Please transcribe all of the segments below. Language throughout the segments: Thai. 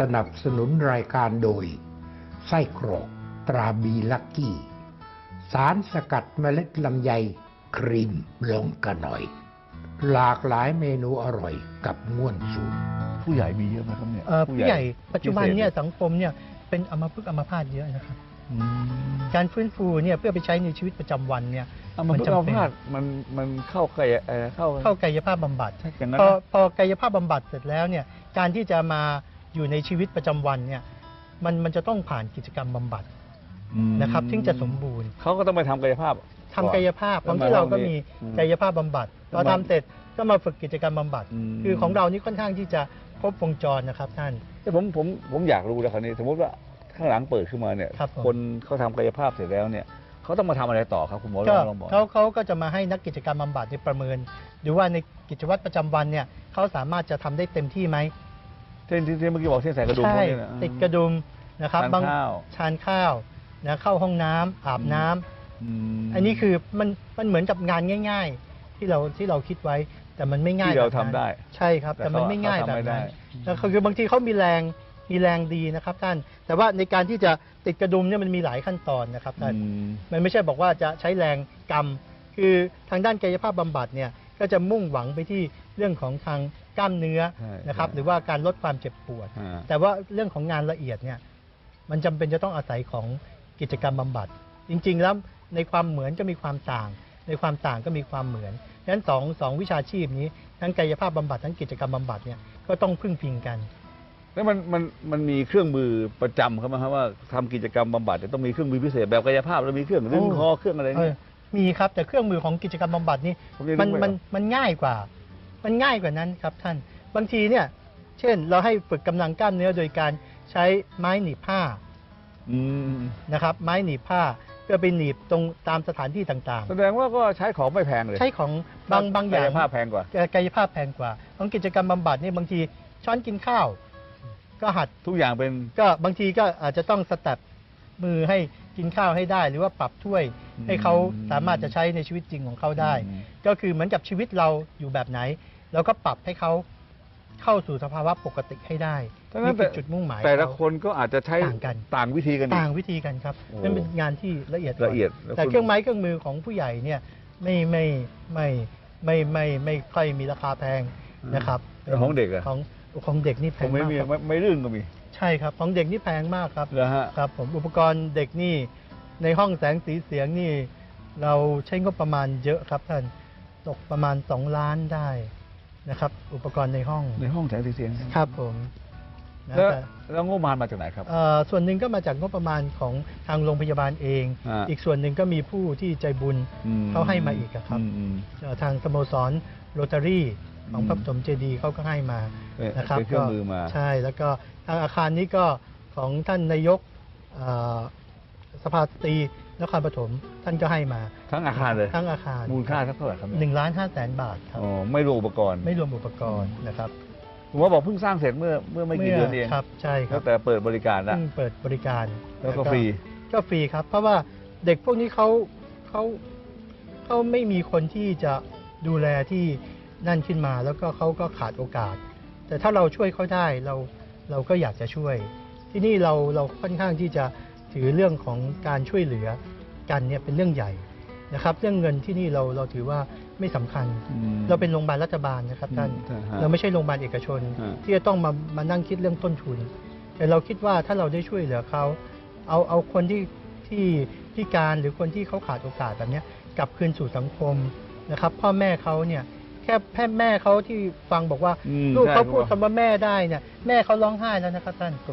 สนับสนุนรายการโดย ไส้กรอกตราบีลักกี้ สารสกัดเมล็ดลำไยครีมลงกระหน่อย หลากหลายเมนูอร่อยกับง่วนสูตรผู้ใหญ่มีเยอะไหมครับเนี่ยเอ่อผู้ใหญ่ปัจจุบันเนี่ยพิศษสังคมเนี่ยเป็นอัมพฤกษ์อัมพาตเยอะนะครับอืมการฟื้นฟูเนี่ยเพื่อไปใช้ในชีวิตประจำวันเนี่ยเอามันมันเพิ่งจำเอาเป็นพลาดมันมันเข้าใกล้เอ่อเข้าเข้ากายภาพบำบัดอย่างนั้นพอนะ พอกายภาพบำบัดเสร็จแล้วเนี่ยการที่จะมา อยู่ในชีวิตประจำวันเนี่ยมันมันจะต้องผ่านกิจกรรมบำบัดอืมนะครับถึงจะสมบูรณ์เขาก็ต้องไปทำกายภาพทำกายภาพก่ขอนองที่เราก็มีอืมกายภาพบำบัดพอแล้วมันทำเสร็จก็มาฝึกกิจกรรมบำบัด มคือของเรานี่ค่อนข้างที่จะครบวงจรนะครับท่าน แต่ผมผมผมอยากรู้แล้วคราวนี้ สมมติว่าข้างหลังเปิดขึ้นมาเนี่ยครับผมคนเขาทำกายภาพเสร็จแล้วเนี่ยเขาต้องมาทำอะไรต่อครับคุณหมอลก็องลองบอก เขาเขาก็จะมาให้นักกิจกรรมบำบัดในยประเมิน ดูว่าในกิจวัตรประจำวันเนี่ยเขาสามารถจะทำได้เต็มที่ไหม เช่นที่ที่เมื่อกี้บอกเช่นใส่กระดุมพวใช่กนี้นะ ติดกระดุมนะครับทานบางข้าวทานข้าวนะเข้าห้องน้ำอาบน้ำอืมอันนี้คือมันมันเหมือนกับงานง่าย ๆ ที่เราที่เราคิดไว้ แต่มันไม่ง่ายที่เราแบบนั้นทำได้ ใช่ครับ แต่มันไม่ง่ายเขาแบทำบไม่ได้ นั้นแล้วคือบางทีเขามีแรงมีแรงดีนะครับท่าน แต่ว่าในการที่จะติดกระดุมเนี่ยมันมีหลายขั้นตอนนะครับท่าน อืม มันไม่ใช่บอกว่าจะใช้แรงกรรม คือทางด้านกายภาพบำบัดเนี่ยก็จะมุ่งหวังไปที่เรื่องของทาง กล้ามเนื้อใช่นะครับใช่หรือว่าการลดความเจ็บปวดอ่าแต่ว่าเรื่องของงานละเอียดเนี่ย มันจำเป็นจะต้องอาศัยของกิจกรรมบำบัด จริง ๆ แล้วในความเหมือนก็มีความต่าง ในความต่างก็มีความเหมือนดังนั้นสองสองวิชาชีพนี้ ทั้งกายภาพบำบัดทั้งกิจกรรมบำบัดเนี่ยก็ต้องพึ่งพิงกันแล้วมันมันมันมีเครื่องมือประจำครับไหมครับว่าทำกิจกรรมบำบัดเนี่ยต้องมีเครื่องมือพิเศษแบบกายภาพแล้วมีเครื่องดึงโอ้คอเครื่องอะไรเออเนี่ยมีครับแต่เครื่องมือของกิจกรรมบำบัดนี่ผมยังมันนึกไมันมันง่ายกว่า มันง่ายกว่านั้นครับท่าน บางทีเนี่ย เช่นเราให้ฝึกกำลังกล้ามเนื้อโดยการใช้ไม้หนีบผ้าอืมนะครับ ไม้หนีบผ้าเพื่อไปหนีบตรงตามสถานที่ต่างแสดงว่าก็ใช้ของไม่แพงเลยๆ ใช้ของบางบางอย่างกภาพแพงกว่ากายภาพแพงกว่า ของกิจกรรมบำบัดเนี่ยบางทีช้อนกินข้าว ก็หัด ทุกอย่างเป็น ก็บางทีก็อาจจะต้องสแต็ปมือให้กินข้าวให้ได้ หรือว่าปรับถ้วยอืมให้เขาสามารถจะใช้ในชีวิตจริงของเขาได้ อืม ก็คือเหมือนกับชีวิตเราอยู่แบบไหน แล้วก็ปรับให้เขาเข้าสู่สภาวะปกติให้ได้ทั้งนั้นี่นคือจุดมุ่งหมายแต่ละเขาคนก็อาจจะใช้ต่างกัน ต่างวิธีกันอีก ต่างวิธีกันครับโอ้นั่นเป็นงานที่ละเอียดละเอียดกว่าแต่แล้วคุณ เครื่องไม้เครื่องมือของผู้ใหญ่เนี่ยไม่ไม่ไม่ไม่ไม่ไม่ไม่ค่อยมีราคาแพงนะครับแล้วของเด็กอะ ของของเด็กนี่แพผมงไม่มากมีครับไม่ไม่รื่นก็มีใช่ครับของเด็กนี่แพงมากครับแล้วฮะ ครับผมอุปกรณ์เด็กนี่ในห้องแสงสีเสียงนี่ เราใช้งบประมาณเยอะครับท่านตกประมาณ 2 ล้านได้ นะครับ อุปกรณ์ในห้อง ในห้องแสงสีเสียงครับผมนะแล้วแต่แล้วงบประมาณมาจากไหนครับ เอ่อส่วนหนึ่งก็มาจากงบประมาณของทางโรงพยาบาลเอง อ่า อีกส่วนหนึ่งก็มีผู้ที่ใจบุญมเขาให้มาอีกอะครับมอืม เอ่อทางสโมสรโรตารี่ของอืมพระปฐมเจดีย์เขาก็ให้มาเป็นนะครับเป็นเครื่องมือมา ใช่แล้วก็ทางอาคารนี้ก็ของท่านนายกเอ่อ สภาสตรีนครปฐมท่านก็ให้มา ทั้งอาคารเลยทั้งอาคารมูลค่าสักเท่าไหร่ครับหนึ่งล้านห้าแสนบาทครับอ๋อไม่รวมอุปกรณ์ไม่รวมอุปกรณ์นะครับผมว่าบอกเพิ่งสร้างเสร็จเมื่อเมื่อไม่กี่เดือนเองครับใช่ครัตั้บงแต่เปิดบริการแล้วเพิ่งเปิดบริการแล้วก็ฟรีก็ฟรีครับ เพราะว่าเด็กพวกนี้เขาเขาเขาไม่มีคนที่จะดูแลที่นั่นขึ้นมา แล้วก็เขาก็ขาดโอกาส แต่ถ้าเราช่วยเขาได้เราเราก็อยากจะช่วย ที่นี่เราเราค่อนข้างที่จะ ถือเรื่องของการช่วยเหลือกันเนี่ยเป็นเรื่องใหญ่นะครับ เรื่องเงินที่นี่เราเราถือว่าไม่สำคัญอืมเราเป็นโรงพยาบาลรัฐบาลนะครับท่านอืมฮะเราไม่ใช่โรงพยาบาลเอกชนฮะที่จะต้องมามานั่งคิดเรื่องต้นทุน แต่เราคิดว่าถ้าเราได้ช่วยเหลือเขาเอาเอาคนที่ที่พิการหรือคนที่เขาขาดโอกาสแบบเนี้ยกลับคืนสู่สังคมนะครับ พ่อแม่เขาเนี่ย แค่แค่แม่เขาที่ฟังบอกว่าอืมลูกเขาใช่ พูดคำว่าแม่ได้เนี่ยแม่เขาร้องไห้แล้วนะครับท่านก็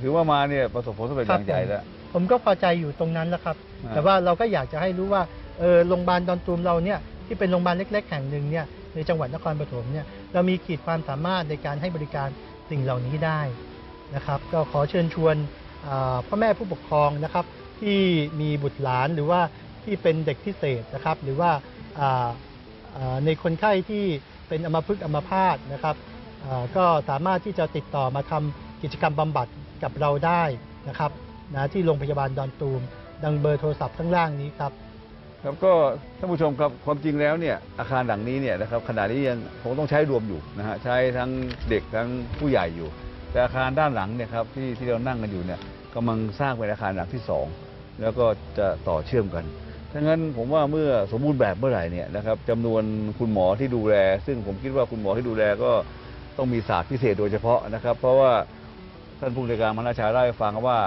ถือว่ามาเนี่ยประสบผลสำเร็จอย่างใหญ่แล้ว ผมก็พอใจอยู่ตรงนั้นแล้วครับ อ่า แต่ว่าเราก็อยากจะให้รู้ว่าเออโรงพยาบาลดอนตูมเราเนี่ยที่เป็นโรงพยาบาลเล็ก ๆ แห่งหนึ่งเนี่ยในจังหวัดนครปฐมเนี่ยเรามีขีดความสามารถในการให้บริการสิ่งเหล่านี้ได้นะครับ ก็ขอเชิญชวนอ่าพ่อแม่ผู้ปกครองนะครับ ที่มีบุตรหลานหรือว่าที่เป็นเด็กพิเศษนะครับ หรือว่าอ่าอ่า ในคนไข้ที่เป็นอัมพฤกษ์อัมพาตนะครับก็สามารถที่จะติดต่อมาทำกิจกรรมบำบัดกับเราได้นะครับนะที่โรงพยาบาลดอนตูม ดังเบอร์โทรศัพท์ข้างล่างนี้ครับครับก็ท่านผู้ชมครับความจริงแล้วเนี่ยอาคารหลังนี้เนี่ยนะครับขณะนี้ยังคงต้องใช้รวมอยู่นะฮะใช้ทั้งเด็กทั้งผู้ใหญ่อยู่ แต่อาคารด้านหลังเนี่ยครับที่ที่เรานั่งกันอยู่เนี่ยกำลังสร้างเป็นอาคารหลังที่สองแล้วก็จะต่อเชื่อมกัน ถ้างั้นผมว่าเมื่อสมบูรณ์แบบเมื่อไหร่เนี่ยนะครับจำนวนคุณหมอที่ดูแล ซึ่งผมคิดว่าคุณหมอที่ดูแลก็ต้องมีศาสตร์พิเศษโดยเฉพาะนะครับ เพราะว่าท่านผู้ในวยการมนาชาเล่าให้ฟังว่า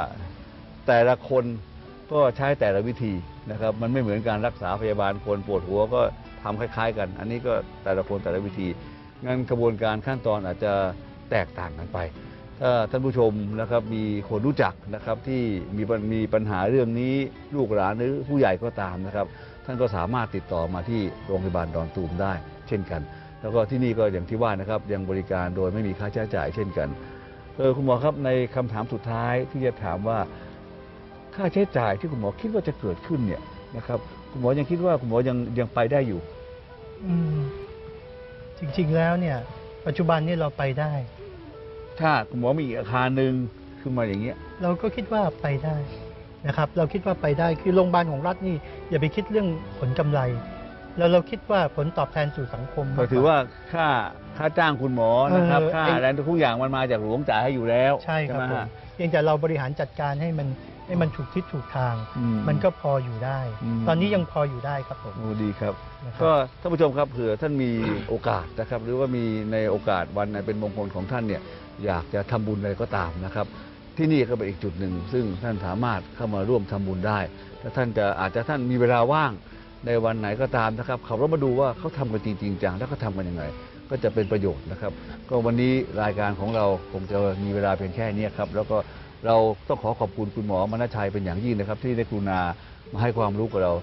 แต่ละคนก็ใช้แต่ละวิธีนะครับ มันไม่เหมือนการรักษาพยาบาลคนปวดหัวก็ทำคล้าย ๆ กัน อันนี้ก็แต่ละคนแต่ละวิธีงั้นกระบวนการขั้นตอนอาจจะแตกต่างกันไป ท่านผู้ชมนะครับมีคนรู้จักนะครับที่มีมีปัญหาเรื่องนี้ลูกหลานหรือผู้ใหญ่ก็ตามนะครับ ท่านก็สามารถติดต่อมาที่โรงพยาบาลดอนตูมได้ เช่นกัน แล้วก็ที่นี่ก็อย่างที่ว่านะครับยังบริการโดยไม่มีค่าใช้จ่ายเช่นกันเออคุณหมอครับในคำถามสุดท้ายที่จะถามว่าค่าใช้จ่ายที่คุณหมอคิดว่าจะเกิดขึ้นเนี่ยนะครับ คุณหมอยังคิดว่าคุณหมอยังยังไปได้อยู่ อืมจริงๆแล้วเนี่ย ปัจจุบันนี้เราไปได้ ถ้าคุณหมอมีอีกอาคารหนึ่งขึ้นมาอย่างเงี้ย เราก็คิดว่าไปได้นะครับ เราคิดว่าไปได้คือโรงพยาบาลของรัฐนี่ อย่าไปคิดเรื่องผลกำไร แล้วเราคิดว่าผลตอบแทนสู่สังคมก็ถือว่าค่าค่าจ้างคุณหมอนะครับเออค่าไอ้อะไรทุกอย่างมันมาจากหลวงจ่ายให้อยู่แล้วใช่ครับไหมผมฮะเพียงแต่เราบริหารจัดการให้มัน ให้มันถูกทิศถูกทาง อืมันก็พออยู่ได้ อืม ตอนนี้ยังพออยู่ได้ครับผม โอ้ดีครับนะครับก็ท่านผู้ชมครับเผื่อท่านมีโอกาสนะครับ หรือว่ามีในโอกาสวันอันเป็นมงคลของท่านเนี่ยอยากจะทำบุญอะไรก็ตามนะครับ ที่นี่ก็เป็นอีกจุดหนึ่ง ซึ่งท่านสามารถเข้ามาร่วมทำบุญได้ถ้าท่านจะอาจจะท่านมีเวลาว่างในวันไหนก็ตามนะครับขับรถมาดูว่าเขาทำกันจริงๆจังแล้วก็ทำกันยังไง ก็จะเป็นประโยชน์นะครับ ก็วันนี้รายการของเราคงจะมีเวลาเพียงแค่นี้ครับแล้วก็ เราต้องขอขอบคุณคุณหมอมณชัยเป็นอย่างยิ่งนะครับ ที่ได้กรุณามาให้ความรู้กับเรา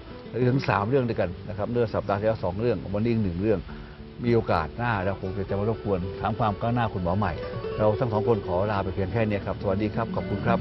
ถึงสามเรื่องด้วยกันนะครับเรื่องสัปดาห์ที่แล้วสองเรื่อง วันนี้อีกหนึ่งเรื่อง มีโอกาสหน้าเราคงจะมารบกวนถามความก้าวหน้าคุณหมอใหม่ เราทั้งสองคนขอลาไปเพียงแค่นี้ครับ สวัสดีครับ ขอบคุณครับ